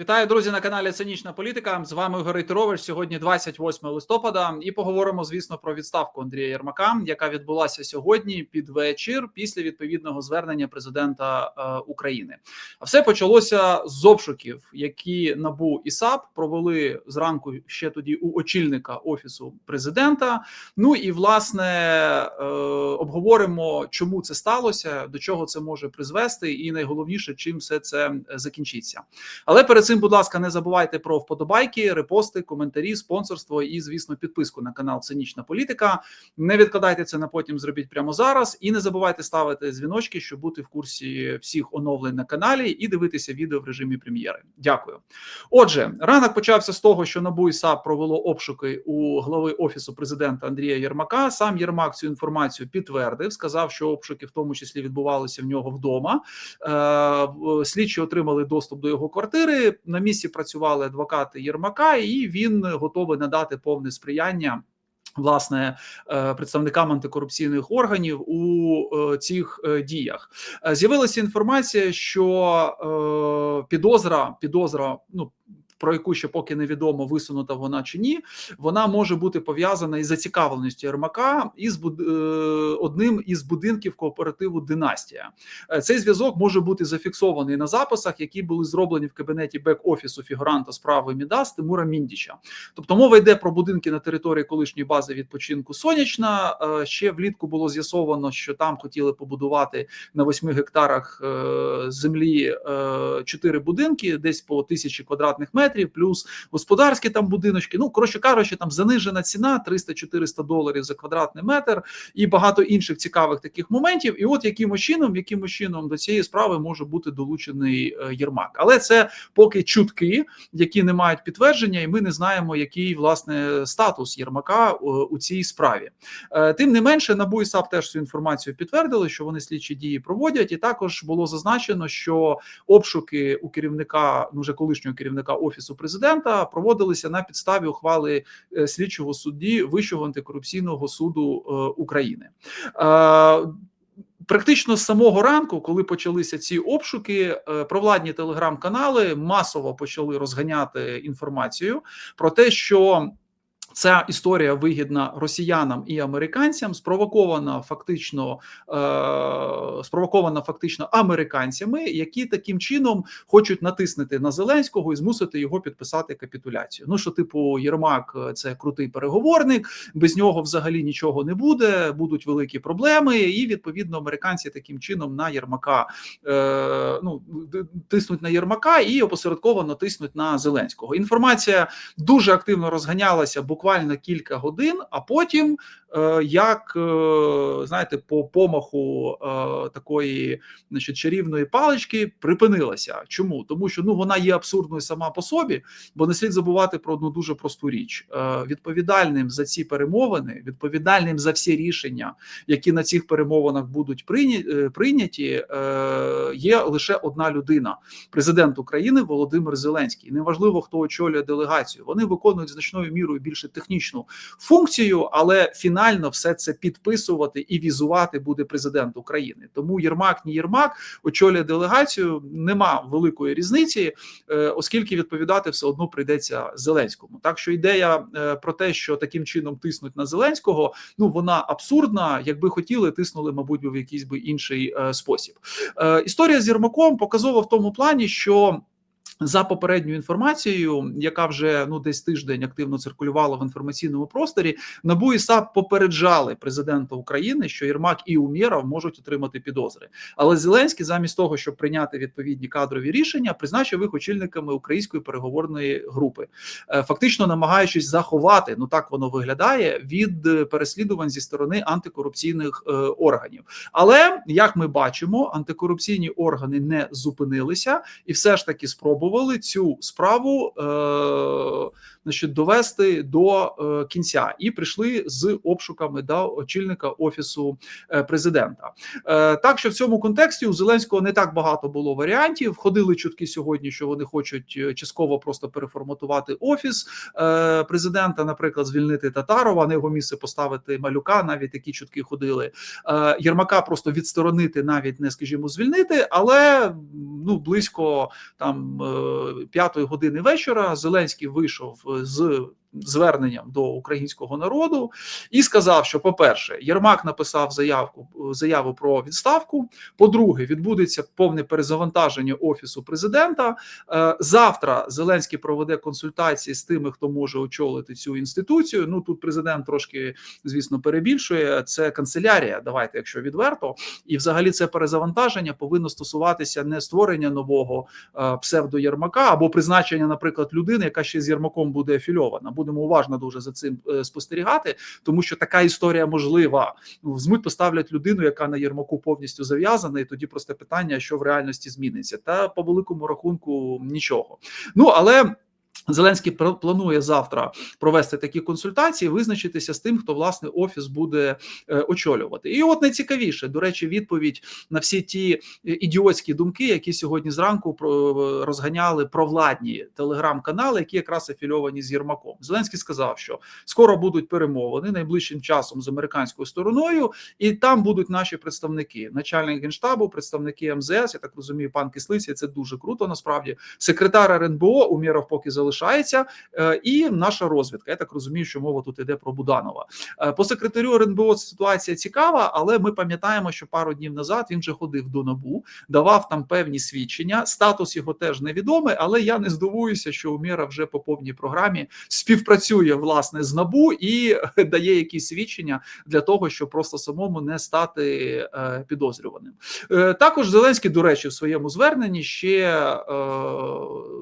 Вітаю, друзі, на каналі Цинічна Політика. З вами Ігор Рович. Сьогодні 28 листопада, і поговоримо, звісно, про відставку Андрія Єрмака, яка відбулася сьогодні під вечір після відповідного звернення президента е, України. А все почалося з обшуків, які набу і САП провели зранку ще тоді у очільника офісу президента. Ну і власне е, обговоримо, чому це сталося, до чого це може призвести, і найголовніше, чим все це закінчиться. Але перед цим, будь ласка, не забувайте про вподобайки, репости, коментарі, спонсорство і, звісно, підписку на канал Цинічна Політика. Не відкладайте це на потім. Зробіть прямо зараз. І не забувайте ставити дзвіночки, щоб бути в курсі всіх оновлень на каналі і дивитися відео в режимі прем'єри. Дякую. Отже, ранок почався з того, що НАБУ і САП провело обшуки у глави офісу президента Андрія Єрмака. Сам Єрмак цю інформацію підтвердив, сказав, що обшуки в тому числі відбувалися в нього вдома. Е, слідчі отримали доступ до його квартири на місці працювали адвокати Єрмака, і він готовий надати повне сприяння. Власне, е, представникам антикорупційних органів у е, цих е, діях з'явилася інформація, що підозра підозра ну про яку ще поки невідомо висунута вона чи ні, вона може бути пов'язана із зацікавленістю Єрмака із буд... Е, одним із будинків кооперативу Династія. Е, цей зв'язок може бути зафіксований на записах, які були зроблені в кабінеті бек-офісу фігуранта справи Мідас Тимура Міндіча. Тобто мова йде про будинки на території колишньої бази відпочинку Сонячна. Е, ще влітку було з'ясовано, що там хотіли побудувати на 8 гектарах землі чотири будинки, десь по тисячі квадратних метрів метрів, плюс господарські там будиночки. Ну коротше кажучи, там занижена ціна 300-400 доларів за квадратний метр і багато інших цікавих таких моментів. І от якимось чином, якимось чином до цієї справи може бути долучений е, Єрмак, але це поки чутки, які не мають підтвердження, і ми не знаємо, який власне статус Єрмака е, у цій справі. Е, тим не менше, НАБУ і САП теж цю інформацію підтвердили, що вони слідчі дії проводять, і також було зазначено, що обшуки у керівника, ну вже колишнього керівника офісу офісу президента проводилися на підставі ухвали е, слідчого судді Вищого антикорупційного суду е, України. Е, практично з самого ранку, коли почалися ці обшуки, провладні телеграм-канали масово почали розганяти інформацію про те, що Ця історія вигідна росіянам і американцям, спровокована фактично е, спровокована фактично американцями, які таким чином хочуть натиснути на Зеленського і змусити його підписати капітуляцію. Ну що, типу, Єрмак, це крутий переговорник, без нього взагалі нічого не буде, будуть великі проблеми, і відповідно американці таким чином на Єрмака е, ну тиснуть на Єрмака і опосередковано тиснуть на Зеленського. Інформація дуже активно розганялася буквально буквально кілька годин, а потім, як е, знаєте, по помаху е, такої значить, чарівної палички припинилася. Чому? Тому що ну вона є абсурдною сама по собі, бо не слід забувати про одну дуже просту річ: відповідальним за ці перемовини, відповідальним за всі рішення, які на цих перемовинах будуть прийняті, є лише одна людина: президент України Володимир Зеленський. Неважливо, хто очолює делегацію. Вони виконують значною мірою більше технічну функцію, але фінально все це підписувати і візувати буде президент України. Тому Єрмак, ні Єрмак очолює делегацію. Нема великої різниці, е, оскільки відповідати все одно прийдеться Зеленському. Так що ідея е, про те, що таким чином тиснуть на Зеленського, ну вона абсурдна. Якби хотіли, тиснули, мабуть, в якийсь би інший е, спосіб. Історія з Єрмаком показова в тому плані, що. За попередньою інформацією, яка вже ну десь тиждень активно циркулювала в інформаційному просторі, НАБУ і САП попереджали президента України, що Єрмак і Умєров можуть отримати підозри. Але Зеленський, замість того, щоб прийняти відповідні кадрові рішення, призначив їх очільниками української переговорної групи, е, фактично намагаючись заховати, ну так воно виглядає від переслідувань зі сторони антикорупційних е, органів. Але як ми бачимо, антикорупційні органи не зупинилися і все ж таки спробували спробували цю справу е, значить, довести до е, кінця і прийшли з обшуками до очільника офісу е, президента. Е, так що в цьому контексті у Зеленського не так багато було варіантів. Ходили чутки сьогодні, що вони хочуть е, частково просто переформатувати офіс е, президента, наприклад, звільнити Татарова, на його місце поставити малюка. Навіть такі чутки ходили. Е, Єрмака просто відсторонити, навіть не скажімо, звільнити, але ну близько там. П'ятої години вечора Зеленський вийшов з зверненням до українського народу і сказав, що, по-перше, Єрмак написав заявку заяву про відставку. По-друге, відбудеться повне перезавантаження офісу президента. Е, Завтра Зеленський проведе консультації з тими, хто може очолити цю інституцію. Ну тут президент трошки, звісно, перебільшує це канцелярія. Давайте, якщо відверто, і взагалі це перезавантаження повинно стосуватися не створення нового е, псевдо Єрмака або призначення, наприклад, людини, яка ще з Єрмаком буде афільована будемо уважно дуже за цим е, спостерігати, тому що така історія можлива. В змить поставлять людину, яка на Єрмаку повністю зав'язана, і тоді просто питання, що в реальності зміниться, та по великому рахунку нічого. Ну але. Зеленський планує завтра провести такі консультації, визначитися з тим, хто власне офіс буде е, очолювати. І от найцікавіше до речі, відповідь на всі ті е, ідіотські думки, які сьогодні зранку про розганяли провладні телеграм-канали, які якраз афільовані з Єрмаком. Зеленський сказав, що скоро будуть перемовини найближчим часом з американською стороною, і там будуть наші представники, начальник генштабу, представники МЗС. Я так розумію, пан Кислиця. Це дуже круто. Насправді, секретар РНБО Умєров поки залишається залишається, е, і наша розвідка. Я так розумію, що мова тут йде про Буданова. Е, по секретарю РНБО ситуація цікава, але ми пам'ятаємо, що пару днів назад він вже ходив до набу, давав там певні свідчення. Статус його теж невідомий, але я не здивуюся, що Умєра вже по повній програмі співпрацює власне з набу і дає якісь свідчення для того, щоб просто самому не стати е, підозрюваним. Також Зеленський, до речі, в своєму зверненні ще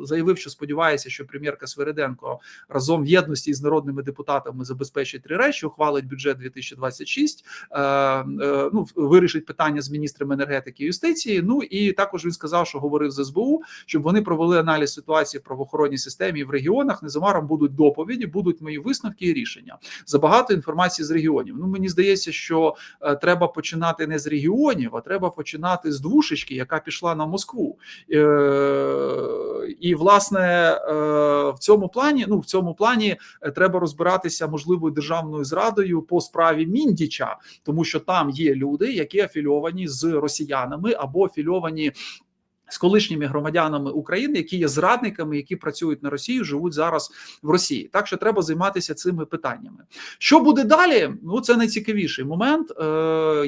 заявив, що сподівається, що прем'єрка Свериденко разом в єдності з народними депутатами забезпечить три речі: ухвалить бюджет 2026, е, е, ну вирішить питання з міністрами енергетики і юстиції. Ну і також він сказав, що говорив з СБУ, щоб вони провели аналіз ситуації в правоохоронній системі в регіонах. Незабаром будуть доповіді, будуть мої висновки і рішення. Забагато інформації з регіонів. Ну мені здається, що е, треба починати не з регіонів, а треба починати з двушечки, яка пішла на Москву. Е, і власне е, в цьому плані, ну в цьому плані е, треба розбиратися можливою державною зрадою по справі Міндіча, тому що там є люди, які афільовані з росіянами або афільовані з колишніми громадянами України, які є зрадниками, які працюють на Росію, живуть зараз в Росії. Так що треба займатися цими питаннями. Що буде далі? Ну це найцікавіший момент. Е,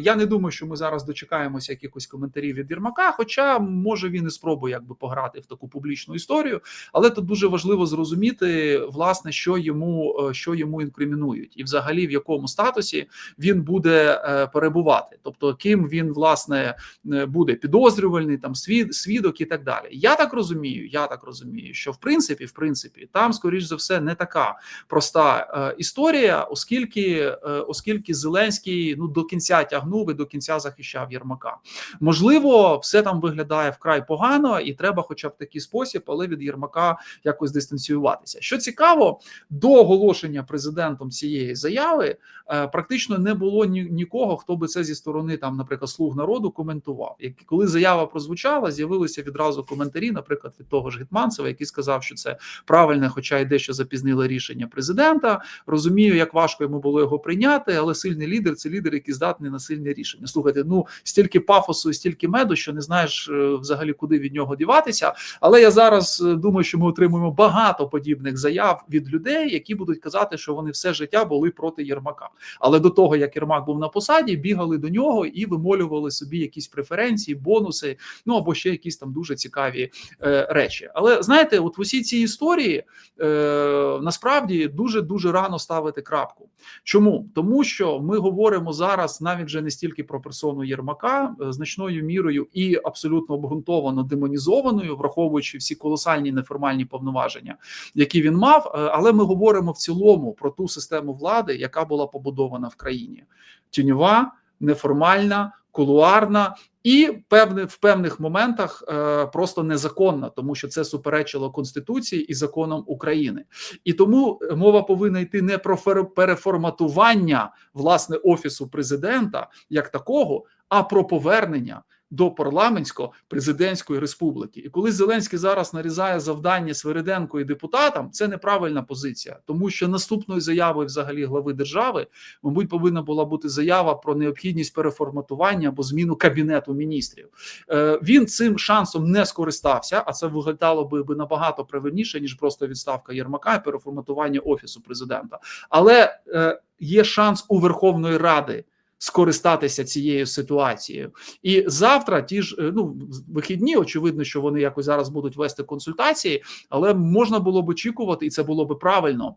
Я не думаю, що ми зараз дочекаємося якихось коментарів від Єрмака. Хоча може він і спробує якби пограти в таку публічну історію, але тут дуже важливо зрозуміти, власне, що йому е, що йому інкримінують, і взагалі в якому статусі він буде е, перебувати, тобто ким він власне е, буде підозрювальний там світ свідок і так далі. Я так розумію. Я так розумію, що в принципі, в принципі, там скоріш за все не така проста е, історія, оскільки е, оскільки Зеленський ну до кінця тягнув і до кінця захищав Єрмака. Можливо, все там виглядає вкрай погано, і треба, хоча б такий спосіб, але від Єрмака якось дистанціюватися. Що цікаво, до оголошення президентом цієї заяви е, практично не було ні, нікого, хто би це зі сторони там, наприклад, слуг народу коментував. Як коли заява прозвучала, з'явилося з'явилися відразу коментарі, наприклад, від того ж Гетманцева, який сказав, що це правильне, хоча й дещо запізниле рішення президента. Розумію, як важко йому було його прийняти, але сильний лідер це лідер, який здатний на сильне рішення. Слухайте, ну стільки пафосу, і стільки меду, що не знаєш е, взагалі, куди від нього діватися. Але я зараз е, думаю, що ми отримуємо багато подібних заяв від людей, які будуть казати, що вони все життя були проти Єрмака. Але до того як Єрмак був на посаді, бігали до нього і вимолювали собі якісь преференції, бонуси, ну або ще якісь якісь там дуже цікаві е, речі. Але знаєте, от в усій цій історії е, насправді дуже дуже рано ставити крапку. Чому? Тому що ми говоримо зараз навіть вже не стільки про персону Єрмака, е, значною мірою і абсолютно обґрунтовано демонізованою, враховуючи всі колосальні неформальні повноваження, які він мав. Е, але ми говоримо в цілому про ту систему влади, яка була побудована в країні. Тіньова, неформальна, кулуарна і певне в певних моментах е, просто незаконна, тому що це суперечило конституції і законам України, і тому мова повинна йти не про переформатування власне офісу президента як такого, а про повернення до парламентсько-президентської республіки. І коли Зеленський зараз нарізає завдання Свириденко і депутатам, це неправильна позиція, тому що наступною заявою, взагалі, глави держави, мабуть, повинна була бути заява про необхідність переформатування або зміну кабінету міністрів. Е, Він цим шансом не скористався, а це виглядало би, би набагато правильніше ніж просто відставка Єрмака і переформатування офісу президента. Але е, є шанс у Верховної Ради скористатися цією ситуацією. І завтра ті ж е, ну вихідні, очевидно, що вони якось зараз будуть вести консультації, але можна було б очікувати, і це було би правильно.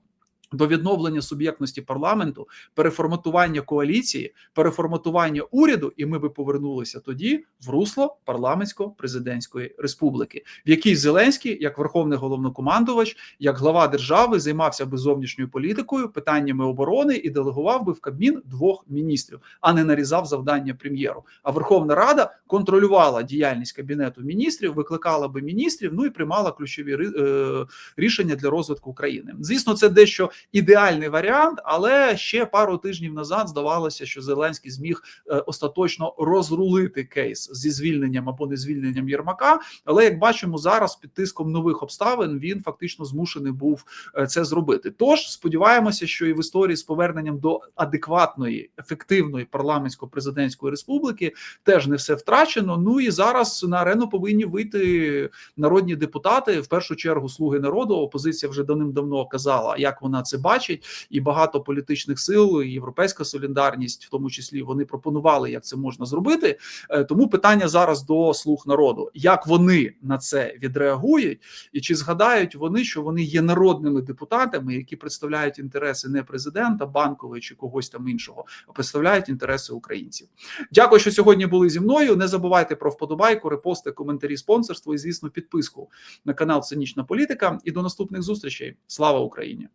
До відновлення суб'єктності парламенту, переформатування коаліції, переформатування уряду, і ми би повернулися тоді в русло парламентсько-президентської республіки, в якій Зеленський, як верховний головнокомандувач, як глава держави, займався би зовнішньою політикою, питаннями оборони і делегував би в Кабмін двох міністрів, а не нарізав завдання прем'єру. А Верховна Рада контролювала діяльність кабінету міністрів, викликала би міністрів, ну і приймала ключові е, рішення для розвитку України. Звісно, це дещо ідеальний варіант, але ще пару тижнів назад здавалося, що Зеленський зміг е, остаточно розрулити кейс зі звільненням або не звільненням Єрмака. Але як бачимо, зараз під тиском нових обставин він фактично змушений був е, це зробити. Тож сподіваємося, що і в історії з поверненням до адекватної, ефективної парламентсько-президентської республіки теж не все втрачено. Ну і зараз на арену повинні вийти народні депутати, в першу чергу слуги народу. Опозиція вже давним-давно казала, як вона це бачить, і багато політичних сил, європейська солідарність, в тому числі, вони пропонували, як це можна зробити. Е, Тому питання зараз до слуг народу: як вони на це відреагують, і чи згадають вони, що вони є народними депутатами, які представляють інтереси не президента, банкової чи когось там іншого, а представляють інтереси українців. Дякую, що сьогодні були зі мною. Не забувайте про вподобайку, репости, коментарі, спонсорство і, звісно, підписку на канал Цинічна Політика. І до наступних зустрічей. Слава Україні!